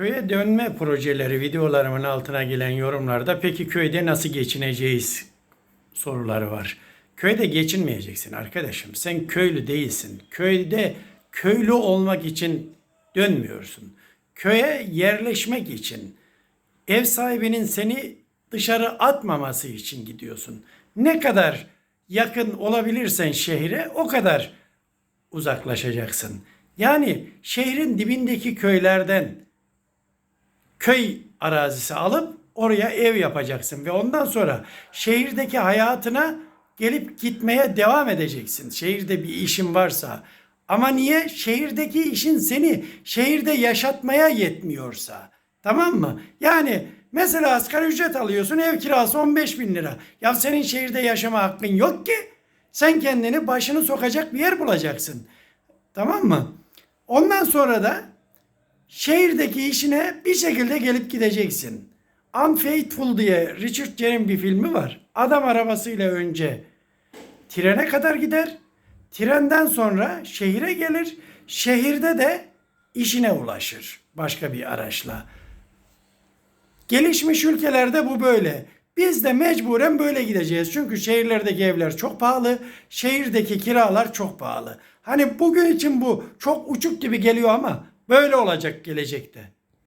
Köye dönme projeleri videolarımın altına gelen yorumlarda peki köyde nasıl geçineceğiz soruları var. Köyde geçinmeyeceksin arkadaşım. Sen köylü değilsin. Köyde köylü olmak için dönmüyorsun. Köye yerleşmek için, ev sahibinin seni dışarı atmaması için gidiyorsun. Ne kadar yakın olabilirsen şehre o kadar uzaklaşacaksın. Yani şehrin dibindeki köylerden köy arazisi alıp oraya ev yapacaksın ve ondan sonra şehirdeki hayatına gelip gitmeye devam edeceksin. Şehirde bir işin varsa. Ama niye? Şehirdeki işin seni şehirde yaşatmaya yetmiyorsa. Tamam mı? Yani mesela asgari ücret alıyorsun ev kirası 15 bin lira. Ya senin şehirde yaşama hakkın yok ki. Sen kendini başını sokacak bir yer bulacaksın. Tamam mı? Ondan sonra da şehirdeki işine bir şekilde gelip gideceksin. Unfaithful diye Richard Gere'nin bir filmi var. Adam arabasıyla önce trene kadar gider. Trenden sonra şehire gelir. Şehirde de işine ulaşır başka bir araçla. Gelişmiş ülkelerde bu böyle. Biz de mecburen böyle gideceğiz. Çünkü şehirlerdeki evler çok pahalı, şehirdeki kiralar çok pahalı. Hani bugün için bu çok uçuk gibi geliyor ama böyle olacak gelecekte.